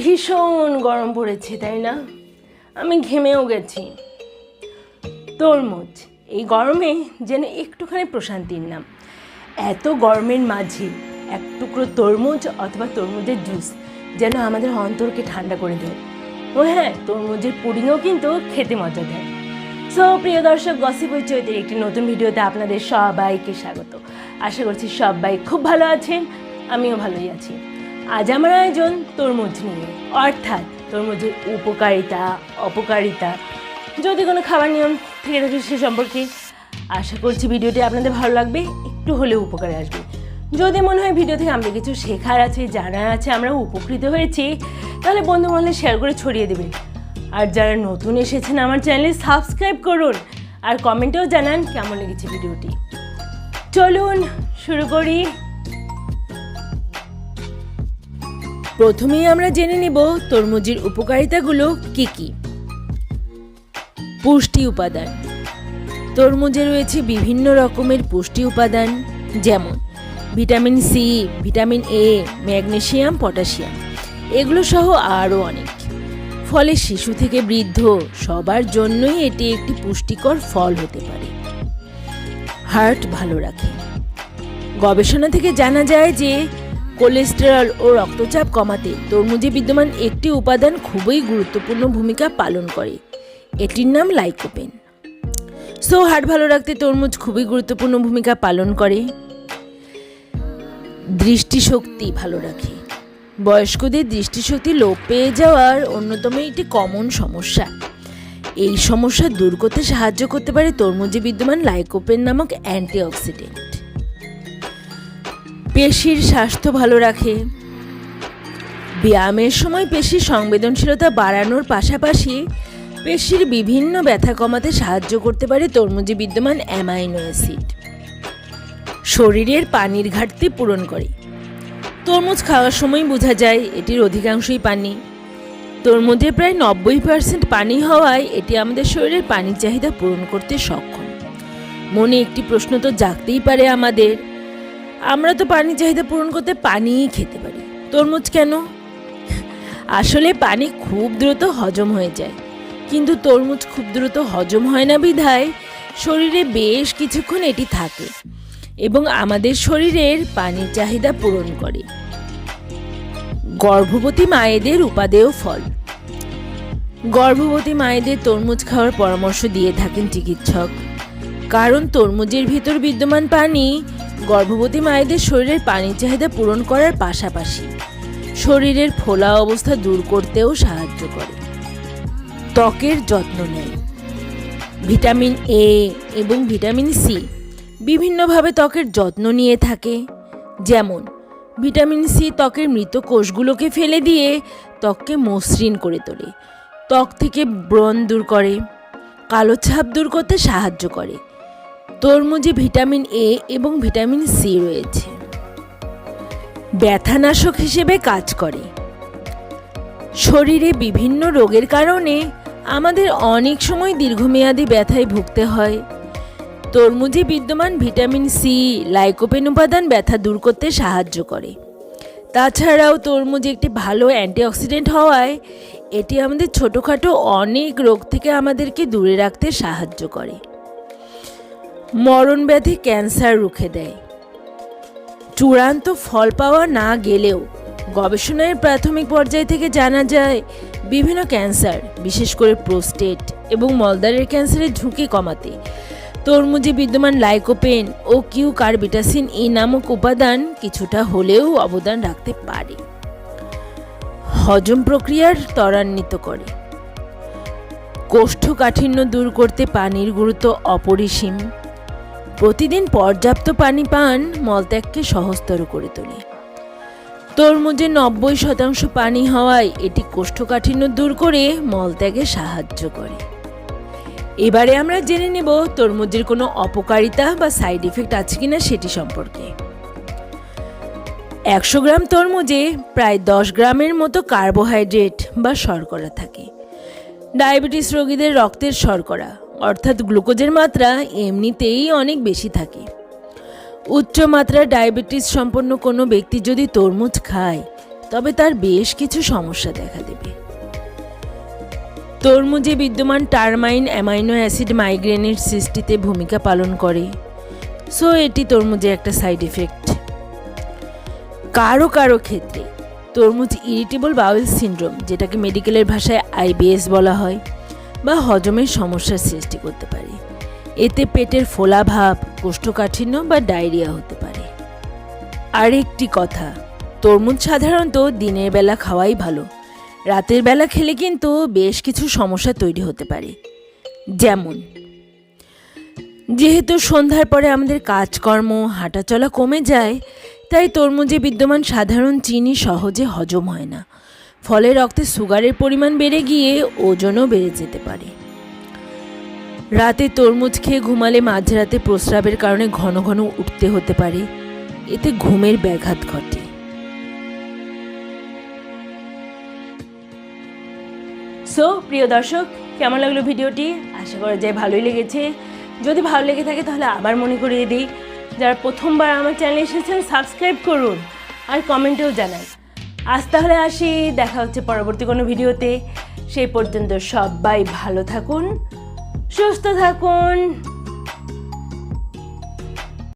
ভীষণ গরম পড়েছে, তাই না? আমি ঘেমেও গেছি। তরমুজ, এই গরমে যেন একটুখানি প্রশান্তির নাম। এত গরমের মাঝে এক টুকরো তরমুজ অথবা তরমুজের জুস যেন আমাদের অন্তরকে ঠান্ডা করে দেয়। ও হ্যাঁ তরমুজের পুডিংও কিন্তু খেতে মজা দেয়। সো প্রিয় দর্শক গসিপ চৈতের একটি নতুন ভিডিওতে আপনাদের সবাইকে স্বাগত। আশা করছি সবাই খুব ভালো আছেন, আমিও ভালোই আছি। আজ আমার আয়োজন তরমুজ নিয়ে। অর্থাৎ তরমুজের উপকারিতা, অপকারিতা। যদি কোনো খাবার নিয়ম থেকে থাকে সে সম্পর্কে আশা করছি ভিডিওটি আপনাদের ভালো লাগবে, একটু হলেও উপকারে আসবে। যদি মনে হয় ভিডিও থেকে আমাদের কিছু শেখার আছে, জানার আছে, আমরা উপকৃত হয়েছি, তাহলে বন্ধু মহলে শেয়ার করে ছড়িয়ে দেবেন। আর যারা নতুন এসেছেন আমার চ্যানেলে সাবস্ক্রাইব করুন আর কমেন্টেও জানান কেমন লেগেছে ভিডিওটি। চলুন শুরু করি। প্রথমেই আমরা জেনে নেব তরমুজের উপকারিতাগুলো কি কি। পুষ্টি উপাদান। তরমুজে রয়েছে বিভিন্ন রকমের পুষ্টি উপাদান, যেমন vitamin C vitamin A magnesium, potassium. এগুলো সহ আরও অনেক। ফলে শিশু থেকে বৃদ্ধ সবার জন্যই এটি একটি পুষ্টিকর ফল হতে পারে। হার্ট ভালো রাখে। গবেষণা থেকে জানা যায় যে কোলেস্টেরল ও রক্তচাপ কমাতে তরমুজে বিদ্যমান একটি উপাদান খুবই গুরুত্বপূর্ণ ভূমিকা পালন করে। এটির নাম লাইকোপেন। সো হার্ট ভালো রাখতে তরমুজ খুবই গুরুত্বপূর্ণ ভূমিকা পালন করে। দৃষ্টিশক্তি ভালো রাখে। বয়স্কদের দৃষ্টিশক্তি লোপ পেয়ে যাওয়ার অন্যতম একটি কমন সমস্যা। এই সমস্যা দূর করতে সাহায্য করতে পারে তরমুজে বিদ্যমান লাইকোপেন নামক অ্যান্টিঅক্সিডেন্ট পেশির স্বাস্থ্য ভালো রাখে। ব্যায়ামের সময় পেশির সংবেদনশীলতা বাড়ানোর পাশাপাশি পেশির বিভিন্ন ব্যথা কমাতে সাহায্য করতে পারে তরমুজে বিদ্যমান অ্যামাইনো অ্যাসিড। শরীরের পানির ঘাটতি পূরণ করে। তরমুজ খাওয়ার সময় বোঝা যায় এটির অধিকাংশই পানি। তরমুজে প্রায় নব্বই পার্সেন্ট পানি হওয়ায় এটি আমাদের শরীরের পানির চাহিদা পূরণ করতে সক্ষম। মনে একটি প্রশ্ন তো জাগতেই পারে আমাদের আমরা তো পানির চাহিদা পূরণ করতে পানিই খেতে পারি। তরমুজ কেন? আসলে পানি খুব দ্রুত হজম হয়ে যায়। কিন্তু তরমুজ খুব দ্রুত হজম হয় না বিধায় শরীরে বেশ কিছুক্ষণ এটি থাকে এবং আমাদের শরীরের পানির চাহিদা পূরণ করে। গর্ভবতী মায়েদের উপাদেয় ফল। গর্ভবতী মায়েদের তরমুজ খাওয়ার পরামর্শ দিয়ে থাকেন চিকিৎসক। কারণ তরমুজের ভিতর বিদ্যমান পানি গর্ভবতী মায়েদের শরীরের পানির চাহিদা পূরণ করার পাশাপাশি শরীরের ফোলা অবস্থা দূর করতেও সাহায্য করে। ত্বকের যত্ন নেয়। ভিটামিন এ এবং ভিটামিন সি বিভিন্নভাবে ত্বকের যত্ন নিয়ে থাকে। যেমন, ভিটামিন সি ত্বকের মৃত কোষগুলোকে ফেলে দিয়ে ত্বককে মসৃণ করে তোলে। ত্বক থেকে ব্রণ দূর করে, কালো ছাপ দূর করতে সাহায্য করে। তরমুজে ভিটামিন এ এবং ভিটামিন সি রয়েছে। ব্যথানাশক হিসেবে কাজ করে। শরীরে বিভিন্ন রোগের কারণে আমাদের অনেক সময় দীর্ঘমেয়াদী ব্যথায় ভুগতে হয়। তরমুজে বিদ্যমান ভিটামিন সি লাইকোপেন উপাদান ব্যথা দূর করতে সাহায্য করে। তাছাড়াও তরমুজ একটি ভালো অ্যান্টিঅক্সিডেন্ট হওয়ায় এটি আমাদের ছোটোখাটো অনেক রোগ থেকে আমাদেরকে দূরে রাখতে সাহায্য করে। মরণ ব্যাধি ক্যান্সার রুখে দেয়। চূড়ান্ত ফল পাওয়া না গেলেও গবেষণার প্রাথমিক পর্যায় থেকে জানা যায়, বিভিন্ন ক্যান্সার, বিশেষ করে প্রোস্টেট এবং মলদারের ক্যান্সারের ঝুঁকি কমাতে, তরমুজে বিদ্যমান লাইকোপেন ও কিউ কার্বিটাসিন ই নামক উপাদান কিছুটা হলেও অবদান রাখতে পারে। হজম প্রক্রিয়ার ত্বরান্বিত করে। কোষ্ঠকাঠিন্য দূর করতে পানির গুরুত্ব অপরিসীম। প্রতিদিন পর্যাপ্ত পানি পান মলত্যাগকে সহজতর করে তোলে। তরমুজে নব্বই শতাংশ পানি হওয়ায় এটি কোষ্ঠকাঠিন্য দূর করে মলত্যাগে সাহায্য করে। এবারে আমরা জেনে নেব তরমুজের কোনো অপকারিতা বা সাইড এফেক্ট আছে কিনা সেটি সম্পর্কে। একশো গ্রাম তরমুজে প্রায় দশ গ্রামের মতো কার্বোহাইড্রেট বা শর্করা থাকে। ডায়াবেটিস রোগীদের রক্তের শর্করা অর্থাৎ গ্লুকোজের মাত্রা এমনিতেই অনেক বেশি থাকে। উচ্চ মাত্রার ডায়াবেটিস সম্পন্ন কোনো ব্যক্তি যদি তরমুজ খায়, তবে তার বেশ কিছু সমস্যা দেখা দেবে। তরমুজে বিদ্যমান টারমাইন অ্যামাইনো অ্যাসিড মাইগ্রেনের সৃষ্টিতে ভূমিকা পালন করে। সো, এটি তরমুজে একটা সাইড এফেক্ট কারও কারও ক্ষেত্রে তরমুজ ইরিটেবল বাউল সিনড্রোম, যেটাকে মেডিকেলের ভাষায় আইবিএস বলা হয় বা হজমের সমস্যার সৃষ্টি করতে পারে। এতে পেটের ফোলাভাব, কোষ্ঠকাঠিন্য বা ডায়রিয়া হতে পারে। আরেকটি কথা, তরমুজ সাধারণত দিনের বেলা খাওয়াই ভালো। রাতের বেলা খেলে কিন্তু বেশ কিছু সমস্যা তৈরি হতে পারে। যেমন, যেহেতু সন্ধ্যার পরে আমাদের কাজকর্ম, হাঁটাচলা কমে যায়, তাই তরমুজে বিদ্যমান সাধারণ চিনি সহজে হজম হয় না। ফলে রক্তে সুগারের পরিমাণ বেড়ে গিয়ে ওজনও বেড়ে যেতে পারে। রাতে তরমুজ খেয়ে ঘুমালে মাঝরাতে প্রস্রাবের কারণে ঘন ঘন উঠতে হতে পারে। এতে ঘুমের ব্যাঘাত ঘটে। সো প্রিয় দর্শক, কেমন লাগল ভিডিওটি? আশা করা যায় ভালোই লেগেছে। যদি ভালো লেগে থাকে তাহলে আবার মনে করিয়ে দিই। যারা প্রথমবার আমার চ্যানেলে এসেছেন সাবস্ক্রাইব করুন আর কমেন্টেও জানান। আজ তাহলে আসি, দেখা হচ্ছে পরবর্তী কোনো ভিডিওতে। সেই পর্যন্ত সবাই ভালো থাকুন, সুস্থ থাকুন।